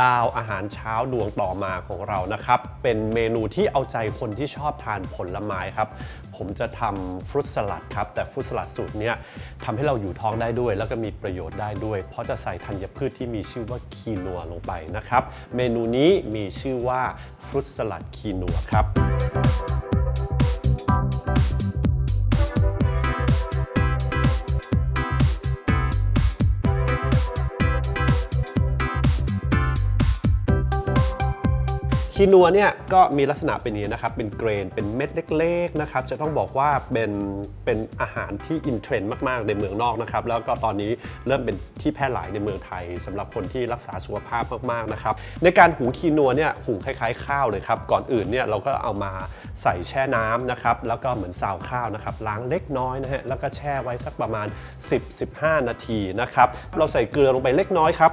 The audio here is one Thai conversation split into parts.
ดาวอาหารเช้าดวงต่อมาของเรานะครับ เป็นเมนูที่เอาใจคนที่ชอบทานผลไม้ครับ ผมจะทำฟรุตสลัดครับ แต่ฟรุตสลัดสูตรนี้ทำให้เราอยู่ท้องได้ด้วย แล้วก็มีประโยชน์ได้ด้วย เพราะจะใส่ธัญพืชที่มีชื่อว่าคีนัวลงไปนะครับ เมนูนี้มีชื่อว่าฟรุตสลัดคีนัวครับ คีนัวเนี่ยก็มีลักษณะเป็นอย่างนี้นะครับ เป็นเกรน เป็นเม็ดเล็กๆนะครับ จะต้องบอกว่าเป็นเป็นอาหารที่อินเทรนด์มากๆในเมืองนอกนะครับ แล้วก็ตอนนี้เริ่มเป็นที่แพร่หลายในเมืองไทยสำหรับคนที่รักษาสุขภาพมากๆนะครับ ในการหุงคีนัวเนี่ยหุงคล้ายๆ ข้าวเลยครับ ก่อนอื่นเนี่ยเราก็เอามาใส่แช่น้ำนะครับ แล้วก็เหมือนซาวข้าวนะครับ ล้างเล็กน้อยนะฮะ แล้วก็แช่ไว้สักประมาณ 10-15 นาทีนะครับ เราใส่เกลือลงไปเล็กน้อยครับ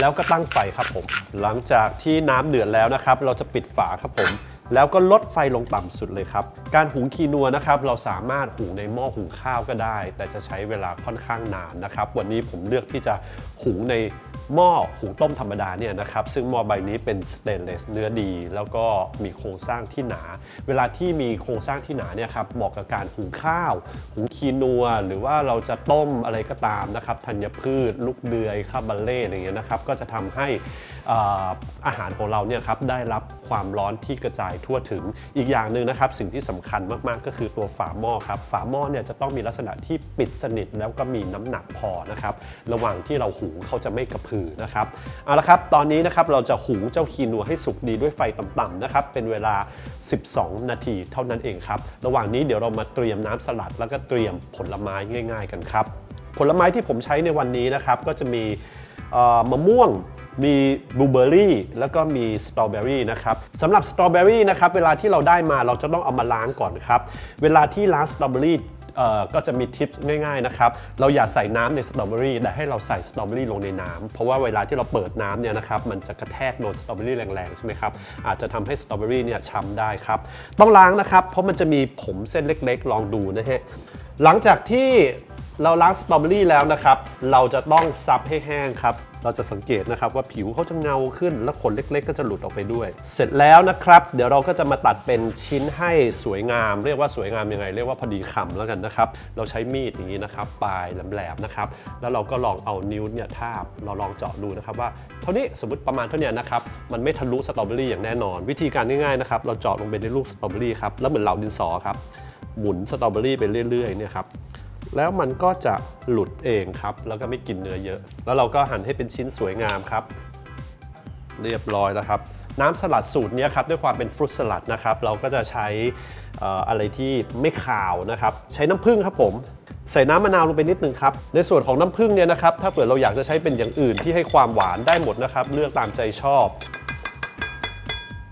แล้วก็ตั้งไฟครับผม หลังจากที่น้ำเดือดแล้วนะครับ เราจะปิดฝาครับผม แล้วก็ลดไฟลงต่ำสุดเลยครับ การหุงคีนัวนะครับ เราสามารถหุงในหม้อหุงข้าวก็ได้ แต่จะใช้เวลาค่อนข้างนานนะครับ วันนี้ผมเลือกที่จะหุงใน หม้อหุงต้มธรรมดาเนี่ยนะครับซึ่งหม้อใบนี้เป็นสเตนเลสเนื้อดี แล้วก็มีโครงสร้างที่หนา เวลาที่มีโครงสร้างที่หนาเนี่ยครับเหมาะกับการหุงข้าวหุงคีนัว หรือว่าเราจะต้มอะไรก็ตามนะครับธัญพืช ลูกเดือยข้าวบัลเล่อะไรอย่างเงี้ยนะครับก็จะทำให้ อาหารของเราเนี่ยครับได้รับความร้อนที่กระจายทั่วถึงอีกอย่างหนึ่งนะครับ สิ่งที่สำคัญมากๆ ก็คือตัวฝาหม้อครับฝาหม้อเนี่ยจะต้องมีลักษณะที่ปิดสนิทแล้วก็มีน้ำหนักพอนะครับระหว่างที่เราหุงเขาจะไม่กระพือนะครับเอาละครับตอนนี้นะครับเราจะหุงเจ้าคีนัวให้สุกดีด้วยไฟต่ำๆนะครับเป็นเวลา 12 นาทีเท่านั้นเองครับระหว่างนี้เดี๋ยวเรามาเตรียมน้ำสลัด แล้วก็เตรียมผลไม้ง่าย ๆ กันครับผลไม้ที่ผมใช้ในวันนี้นะครับก็จะมีมะม่วง มีบลูเบอร์รี่แล้วก็มีสตรอเบอรี่นะครับสำหรับสตรอเบอรี่นะครับเวลาที่เราได้มาเราจะต้องเอามาล้างก่อนครับ เวลาที่ล้างสตรอเบอรี่ก็จะมีทิปง่ายๆนะครับ เราอย่าใส่น้ำในสตรอเบอรี่แต่ให้เราใส่สตรอเบอรี่ลงในน้ำเพราะว่าเวลาที่เราเปิดน้ำเนี่ยนะครับมันจะกระแทกโดนสตรอเบอรี่แรงๆใช่ไหมครับอาจจะทำให้สตรอเบอรี่เนี่ยช้ำได้ครับ ต้องล้างนะครับ เพราะมันจะมีผมเส้นเล็กๆ ลองดูนะฮะหลังจากที่เราล้างสตรอเบอรี่แล้วนะครับ เราจะต้องซับให้แห้งครับ เราจะสังเกตนะครับว่าผิวเขาจะเงาขึ้นและขนเล็ก ๆ ก็จะหลุดออกไปด้วย เสร็จแล้วนะครับ เดี๋ยวเราก็จะมาตัดเป็นชิ้นให้สวยงาม เรียกว่าสวยงามยังไง เรียกว่าพอดีคำแล้วกันนะครับ เราใช้มีดอย่างนี้นะครับปลายแหลมๆนะครับ แล้วเราก็ลองเอานิ้วเนี่ยทาบเราลองเจาะดูนะครับว่าเท่านี้สมมติประมาณเท่านี้นะครับมันไม่ทะลุสตรอเบอรี่อย่างแน่นอน วิธีการง่ายๆนะครับเราเจาะลงไปในลูกสตรอเบอรี่ครับแล้วเหมือนเหลาดินสอครับหมุนสตรอเบอรี่ไปเรื่อยๆเนี่ยครับ แล้วมันก็จะหลุดเองครับ แล้วก็ไม่กินเนื้อเยอะ แล้วเราก็หั่นให้เป็นชิ้นสวยงามครับ เรียบร้อยแล้วครับ น้ำสลัดสูตรนี้ครับด้วยความเป็นฟรุตสลัดนะครับ เราก็จะใช้เอ่ออะไรที่ไม่ขาวนะครับ ใช้น้ำผึ้งครับผมใส่น้ำมะนาวลงไปนิดนึงครับ ในส่วนของน้ำผึ้งเนี่ยนะครับ ถ้าเกิดเราอยากจะใช้เป็นอย่างอื่นที่ให้ความหวานได้หมดนะครับ เลือกตามใจชอบ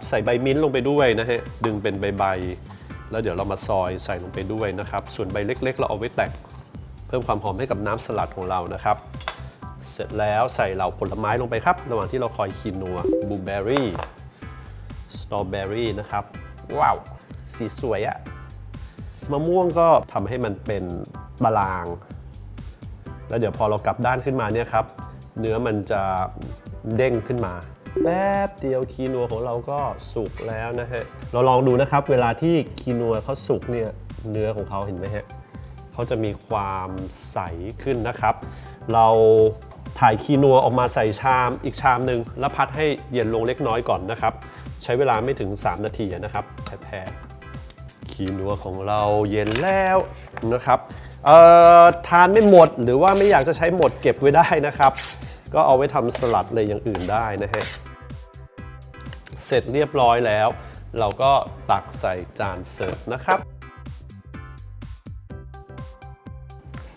ใส่ใบมิ้นท์ลงไปด้วยนะฮะ ดึงเป็นใบๆ แล้วเดี๋ยวเรามาซอยใส่ลงไปด้วยนะครับ ส่วนใบเล็ก ๆ เราเอาไว้แต่ง เพิ่มความหอมให้กับน้ำสลัดของเรานะครับ เสร็จแล้วใส่เหล่าผลไม้ลงไปครับ ระหว่างที่เราคอยคีนัวบลูเบอร์รี่สตรอเบอรี่นะครับ ว้าว สีสวยอะมะม่วงก็ทำให้มันเป็นบาลาง แล้วเดี๋ยวพอเรากลับด้านขึ้นมาเนี่ยครับ เนื้อมันจะเด้งขึ้นมา แป๊บเดียวคีนัวของเราก็สุกแล้วนะฮะ เราลองดูนะครับ เวลาที่คีนัวเขาสุกเนี่ยเนื้อของเขาเห็นไหมฮะ เขาจะมีความใสขึ้นนะครับ เราถ่ายคีนัวออกมาใส่ชามอีกชามหนึ่งแล้วพัดให้เย็นลงเล็กน้อยก่อนนะครับ ใช้เวลาไม่ถึง 3 นาทีนะครับแท้ๆคีนัวของเราเย็นแล้วนะครับเอ่อทานไม่หมดหรือว่าไม่อยากจะใช้หมดเก็บไว้ได้นะครับ ก็เอาไว้ทำสลัดอะไรอย่างอื่นได้นะฮะเสร็จเรียบร้อยแล้ว เราก็ตักใส่จานเสิร์ฟนะครับ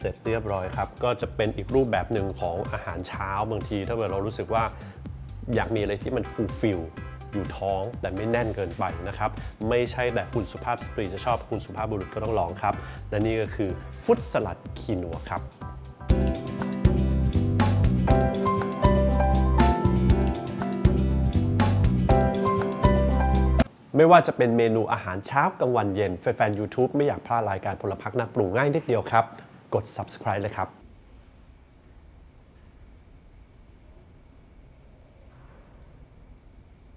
ร็จเรียบร้อยครับ ก็จะเป็นอีกรูปแบบหนึ่งของอาหารเช้าบางที ถ้าเกิดเรารู้สึกว่าอยากมีอะไรที่มันฟูลฟิลอยู่ท้องแต่ไม่แน่นเกินไปนะครับ ไม่ใช่แต่คุณสุภาพสตรีจะชอบคุณสุภาพบุรุษก็ต้องลองครับ และนี่ก็คือฟุตสลัดคีนัวครับไม่ว่าจะเป็นเมนูอาหารเช้ากลางวันเย็น แฟนๆ YouTube ไม่อยากพลาดรายการพลพักนักปรุงง่ายนิดเดียวครับ กด subscribe เลยครับ